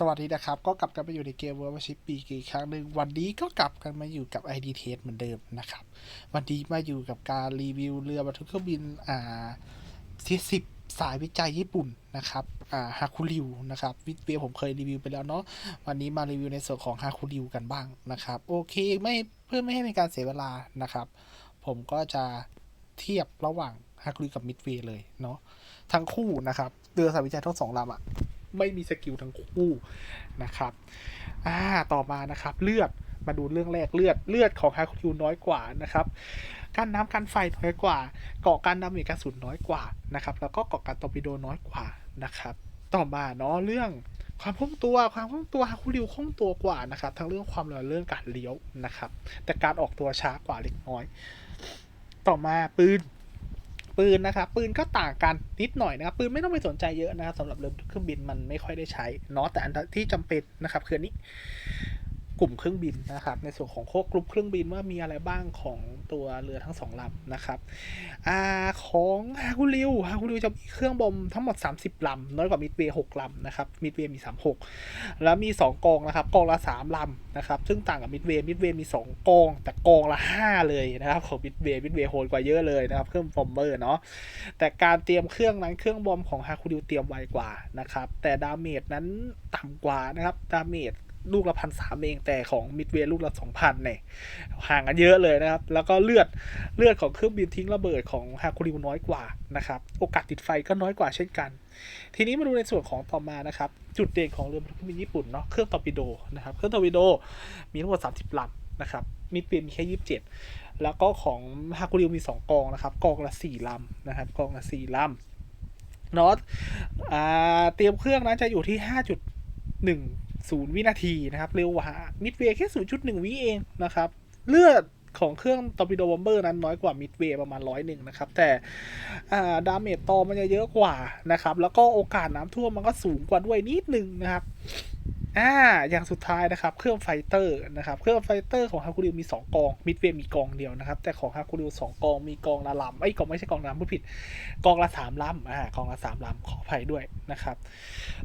สวัสดีนะครับ ก็กลับกันมาอยู่ในเกมเวอร์ชิปปีกอีกครั้งหนึ่งวันนี้ก็กลับกันมาอยู่กับ ID Test เหมือนเดิมนะครับ วันนี้มาอยู่กับการรีวิวเรือบรรทุกเครื่องบินอ่าที่สิบสายวิจัยญี่ปุ่นนะครับอ่าฮาคุริวนะครับวิดเวียผมเคยรีวิวไปแล้วเนาะวันนี้มารีวิวในส่วนของฮาคุริวกันบ้างนะครับโอเคไม่เพื่อไม่ให้เป็นการเสียเวลานะครับ ผมก็จะเทียบระหว่างฮาคุริวกับมิดเวย์เลยเนาะทั้งคู่นะครับเรือสายวิจัยทั้งสองลำอะ ไม่มีสกิลทั้งคู่นะครับอ่าต่อมานะครับเลือดมาดูเรื่องแรกเลือดเลือดของฮาคุริวน้อยกว่านะครับการน้ำการไฟน้อยกว่าเกาะการดาเมจกระสุนน้อยกว่านะครับแล้วก็เกาะการตอร์ปิโดน้อยกว่านะครับ ต่อมาเนาะเรื่องความคล่องตัวความคล่องตัวฮาคุริวคล่องตัวกว่านะครับ ทั้งเรื่องความเร็วเรื่องการเลี้ยวนะครับ แต่การออกตัวช้ากว่าเล็กน้อย ต่อมาปืน ปืนนะครับ ปืนก็ต่างกันนิดหน่อยนะครับ ปืนไม่ต้องไปสนใจเยอะนะครับสำหรับเรือเครื่องบินมันไม่ค่อยได้ใช้เนาะแต่อันที่จำเป็นนะครับคืออันนี้ กลุ่มเครื่องบินนะครับ ในส่วนของโคกรุ๊ปเครื่องบินว่ามีอะไรบ้างของตัวเรือทั้งสองลำนะครับอ่าของฮาคุริวฮาคุริวจะมีเครื่องบอมทั้งหมด 30ลำน้อยกว่ามิดเวย์6ลำนะครับมิดเวย์มี 36 แล้วมี 2 กองนะครับกองละ3ลำนะครับซึ่งต่างกับมิดเวย์มิดเวย์มี 2 กอง แต่กองละ 5 เลยนะครับของมิดเวย์มิดเวย์โหดกว่าเยอะเลยนะครับเครื่องบอมเบอร์เนาะแต่การเตรียมเครื่องนั้นเครื่องบอมของฮาคุริวเตรียมไวกว่านะครับแต่ดาเมจนั้นต่ำกว่านะครับดาเมจ ลูกละพันสามเองแต่ของมิดเวย์ลูกละสองพันเนี่ยห่างกันเยอะเลยนะครับ แล้วก็เลือดเลือดของเครื่องบินทิ้งระเบิดของฮาคุริวน้อยกว่านะครับ โอกาสติดไฟก็น้อยกว่าเช่นกัน ทีนี้มาดูในส่วนของต่อมานะครับ จุดเด่นของเรือบรรทุกเครื่องบินญี่ปุ่นเนาะเครื่องตอร์ปิโดนะครับเครื่องตอร์ปิโดมีทั้งหมด30ลำนะครับมิดเวย์มีแค่27แล้วก็ของฮาคุริวมี 2 กองนะครับ กองละ4ลำนะครับ กองละ4ลำเนาะอ่าเตรียมเครื่องนั้นจะอยู่ที่ ศูนย์วินาทีนะครับ เร็วกว่ามิดเวย์แค่สูตรชุดหนึ่งวิเองนะครับ เลือดของเครื่องตอร์ปิโดบอมเบอร์นั้นน้อยกว่ามิดเวย์ประมาณร้อยหนึ่งนะครับ แต่อ่าดาเมจตอมันจะเยอะกว่านะครับ แล้วก็โอกาสน้ำท่วมมันก็สูงกว่าด้วยนิดนึงนะครับ อ่าอย่างสุดท้ายนะครับเครื่องไฟเตอร์นะครับเครื่องไฟเตอร์ของฮาคุริวมี 2 กองมิดเวย์มีกองเดียวนะครับแต่ของฮาคุริวสองกองมีกองละลำไอ้ยกองไม่ใช่กองลำพูดผิด กองละสามลำอ่ากองละสามลำขออภัยด้วยนะครับ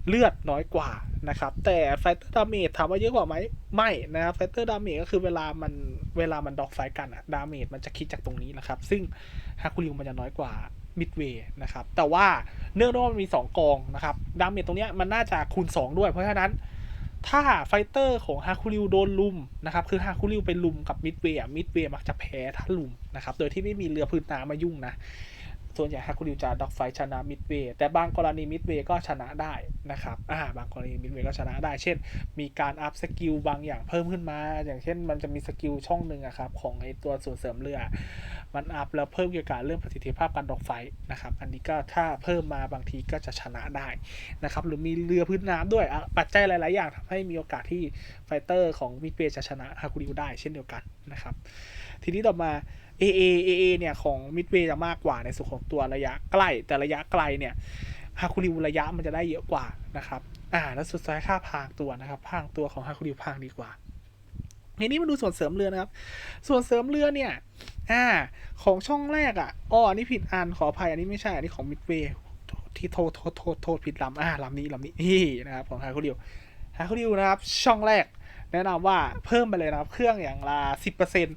เลือดน้อยกว่านะครับแต่ไฟเตอร์ดาเมจถามว่าเยอะกว่าไหมไม่นะครับไฟเตอร์ดาเมจก็คือเวลามันเวลามันดอกไฟกันอะดาเมจมันจะคิดจากตรงนี้นะครับซึ่งฮาคุริวมันจะน้อยกว่ามิดเวย์นะครับแต่ว่าเนื่องด้วยว่ามันมี 2 กองนะครับดาเมจตรงเนี้ยมันน่าจะคูณ 2 ด้วยเพราะฉะนั้น ถ้าไฟเตอร์ของฮาคุริวโดนลุมนะครับ คือฮาคุริวไปลุมกับมิดเวย์มิดเวย์มักจะแพ้ถ้าลุมนะครับ โดยที่ไม่มีเรือพื้นน้ำมายุ่งนะ ส่วนใหญ่ฮาคุริวจะด็อกไฟชนะมิดเวย์แต่บางกรณีมิดเวย์ก็ชนะได้นะครับอ่าบางกรณีมิดเวย์ก็ชนะได้ เช่น มีการอัพสกิลบางอย่างเพิ่มขึ้นมา อย่างเช่นมันจะมีสกิลช่องหนึ่งอะครับของไอตัวส่วนเสริมเรือ มันอัพแล้วเพิ่มเกี่ยวกับเรื่องประสิทธิภาพการดอกไฟนะครับอันนี้ก็ถ้าเพิ่มมาบางทีก็จะชนะได้นะครับหรือมีเรือพื้นน้ำด้วยปัจจัยหลาย ๆ อย่างทำให้มีโอกาสที่ไฟเตอร์ของมิดเวย์จะชนะฮาคุริวได้เช่นเดียวกันนะครับ ทีนี้ต่อมา AA AA เนี่ยของมิดเวย์จะมากกว่าในส่วนของตัวระยะใกล้ แต่ระยะไกลเนี่ยฮาคุริวระยะมันจะได้เยอะกว่านะครับอ่าแล้วสุดท้ายค่าพางตัวนะครับพางตัวของฮาคุริวพางดีกว่าทีนี้มาดูส่วนเสริมเรือนะครับ ส่วนเสริมเรือเนี่ยอ่าของช่องแรกอะอ๋ออันนี้ผิดอันขออภัยอันนี้ไม่ใช่อันนี้ของมิดเวย์ที่โทษโทษโทษโทษผิดลำอ่าลำนี้ลำนี้นี่นะครับของฮาคุริวฮาคุริวนะครับช่องแรก แนะนำว่าเพิ่มไปเลยนะครับเครื่องอย่างละสิบเปอร์เซ็น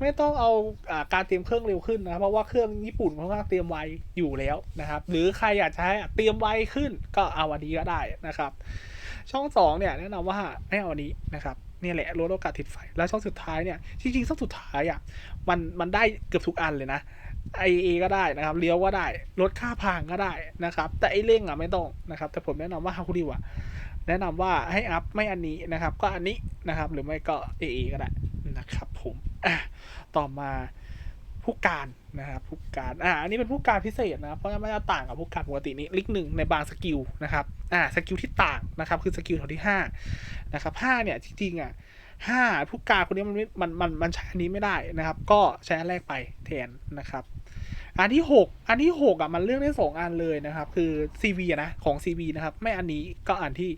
ไม่ต้องเอาอาการเตรียมเครื่องเร็วขึ้นนะเพราะว่าเครื่องญี่ปุ่นเขาก็เตรียมไว้อยู่แล้วนะครับ หรือใครอยากจะให้เตรียมไว้ขึ้นก็เอาอันนี้ก็ได้นะครับ ช่องสองเนี่ยแนะนำว่าให้เอาอันนี้นะครับนี่แหละลดโอกาสติดไฟ แล้วช่องสุดท้ายเนี่ยจริงๆช่องสุดท้ายอะมันมันได้เกือบทุกอันเลยนะไอเอก็ได้นะครับเลี้ยวก็ได้ลดค่าพางก็ได้นะครับ แต่ไอเร่งอะไม่ต้องนะครับ แต่ผมแนะนำว่าฮาคุริวอะ แนะนำว่าให้อัพไม่อันนี้นะครับ ก็อันนี้นะครับ หรือไม่ก็ AA ก็ได้นะครับผมต่อมาผู้การนะครับผู้การอ่าอันนี้เป็นผู้การพิเศษนะเพราะมันจะต่างกับผู้การปกตินี้ลิกหนึ่งในบางสกิลนะครับอ่าสกิลที่ต่างนะครับ คือสกิลแถวที่ห้านะครับห้าเนี่ยจริงๆอะห้าผู้การคนนี้มันมันมันมันใช้อันนี้ไม่ได้นะครับ ก็ใช้อันแรกไปแทนนะครับ อันที่หกอันที่หกอะมันเลือกได้สองอันเลยนะครับ คือ CV นะของ CV นะครับ ไม่อันนี้ก็อันที่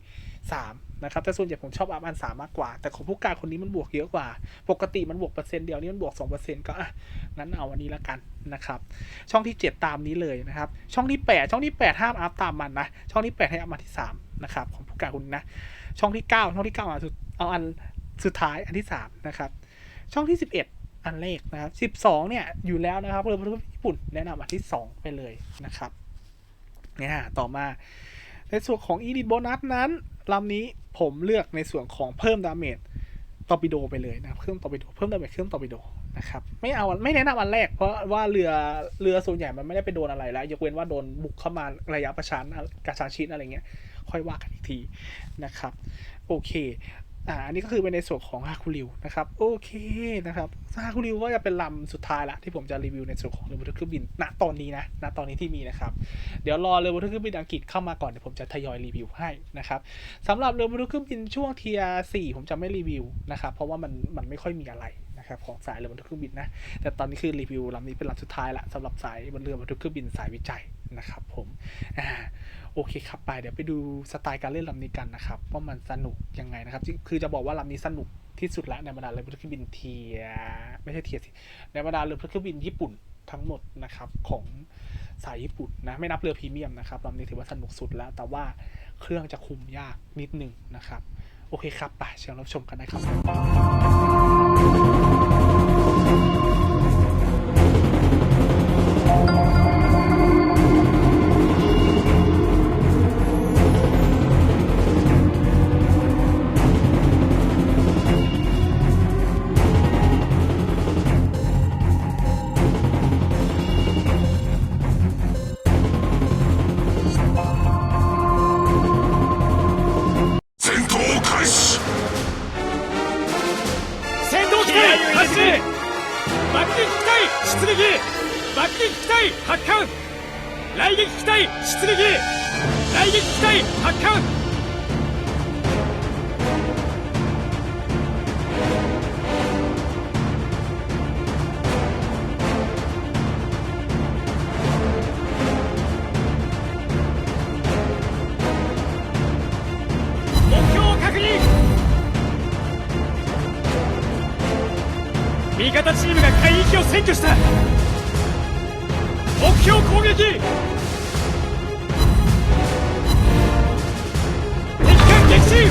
สามนะครับ แต่ส่วนใหญ่ผมชอบอัพอันสามมากกว่า แต่ของผู้การคนนี้มันบวกเยอะกว่า ปกติมันบวกเปอร์เซ็นต์เดียวนี่มันบวกสองเปอร์เซ็นต์ก็อะงั้นเอาอันนี้ละกันนะครับ ช่องที่เจ็ดตามนี้เลยนะครับ ช่องที่แปดช่องที่แปดห้ามอัพตามมันนะ ช่องที่แปดให้อัพมาที่สามนะครับ ของผู้การคุณนะ ช่องที่ 9 ช่องที่9เอาสุดเอาอันสุดท้ายอันที่ 3 นะครับ ช่องที่ 11 อันเลขนะครับ 12 เนี่ย อยู่แล้วนะครับเรือประทุญี่ปุ่นแนะนำอันที่ 2 ไปเลยนะครับเนี่ยต่อมาในส่วนของอีดิทโบนัสนั้นลำนี้ผมเลือกในส่วนของเพิ่มดาเมจตอร์ปิโดไปเลยนะครับเครื่องตอร์ปิโดเพิ่มดาเมจเครื่องตอร์ปิโดนะครับไม่เอาไม่แนะนำอันแรกเพราะว่าเรือเรือส่วนใหญ่มันไม่ได้ไปโดนอะไรแล้ว ยกเว้นว่าโดนบุกเข้ามาระยะประชันกระชันชิดอะไรเงี้ยค่อยว่ากันอีกทีนะครับ โอเค อ่าอันนี้ก็คือเป็นในส่วนของฮาคุริวนะครับโอเคนะครับฮาคุริวก็จะเป็นลำสุดท้ายละที่ผมจะรีวิวในส่วนของเรือบรรทุกเครื่องบินณตอนนี้นะณตอนนี้ที่มีนะครับเดี๋ยวรอเรือบรรทุกเครื่องบินอังกฤษเข้ามาก่อนเดี๋ยวผมจะทยอยรีวิวให้นะครับสำหรับเรือบรรทุกเครื่องบินช่วงเทียร์สี่ผมจะไม่รีวิวนะครับเพราะว่ามันมันไม่ค่อยมีอะไร นะครับของสายเรือบรรทุกเครื่องบินนะแต่ตอนนี้คือรีวิวลำนี้เป็นลำสุดท้ายละสำหรับสายบนเรือบรรทุกเครื่องบินสายวิจัยนะครับผมอ่าโอเคครับไปเดี๋ยวไปดูสไตล์การเล่นลำนี้กันนะครับว่ามันสนุกยังไงนะครับคือจะบอกว่าลำนี้สนุกที่สุดละในบรรดาเรือบรรทุกเครื่องบินเทียไม่ใช่เทียสิในบรรดาเรือบรรทุกเครื่องบินญี่ปุ่นทั้งหมดนะครับของสายญี่ปุ่นนะไม่นับเรือพรีเมียมนะครับลำนี้ถือว่าสนุกสุดแล้ว แต่ว่าเครื่องจะคุมยากนิดนึงนะครับ โอเคครับไปเชิญรับชมกันนะครับ 目標攻撃。敵艦撃沈。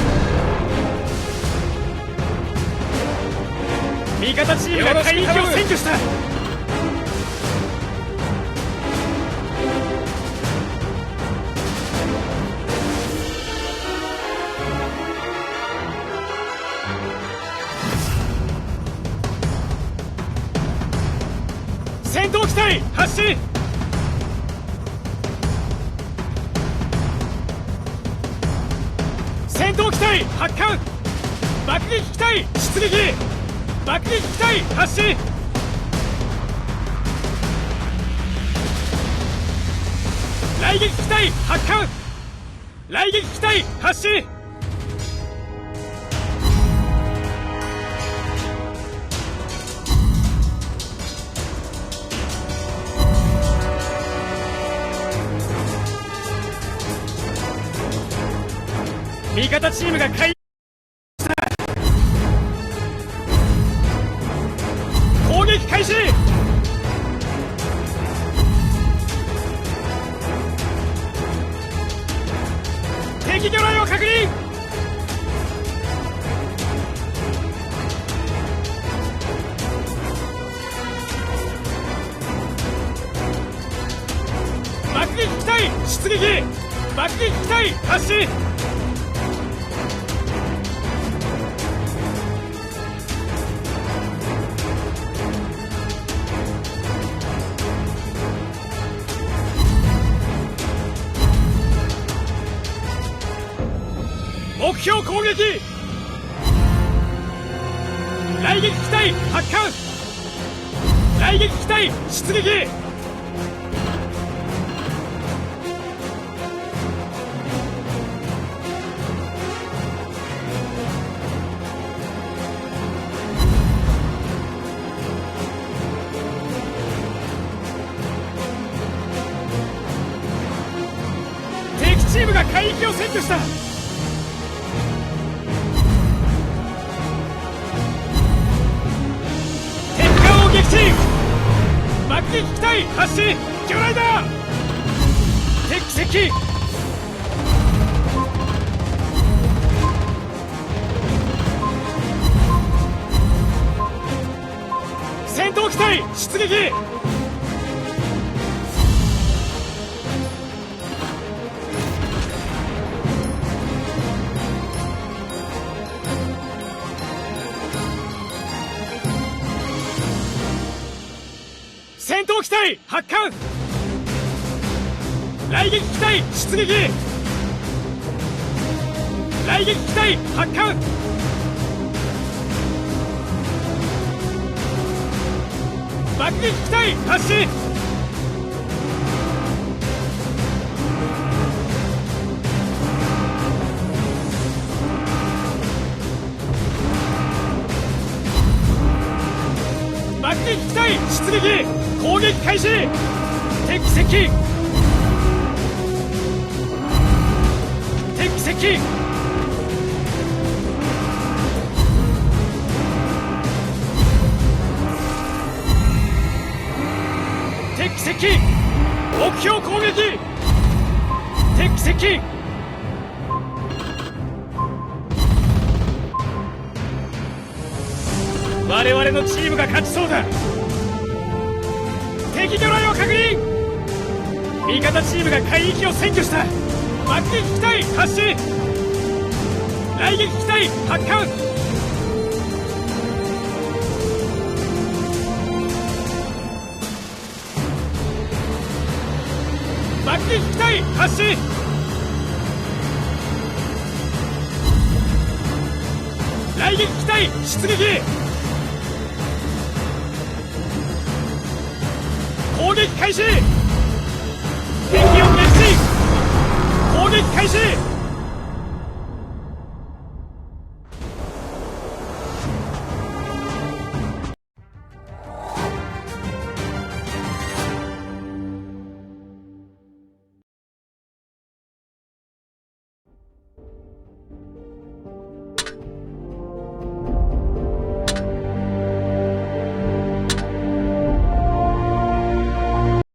味方チームが海域を占拠した機体発進。戦闘機体発艦。爆撃機体出撃。爆撃機体発進。雷撃機体発艦。雷撃機体発進。味方チームが海攻撃開始！敵魚雷を確認！爆撃機体出撃！爆撃機体発進！撃。雷撃機体発艦。雷撃機体出撃。敵チームが海域を占拠した。撃爆撃機体発進魚雷だ!敵敵戦闘機体出撃!隊発艦。雷撃機体出撃。雷撃機体発艦。爆撃機体発進。撃出撃攻撃開始敵接近敵接近敵接近目標攻撃敵接近我々のチームが勝ちそうだ。敵魚雷を確認。味方チームが海域を占拠した。爆撃機体発進。雷撃機体発艦。爆撃機体発進。雷撃機体出撃。攻撃開始敵を撃沈攻撃開始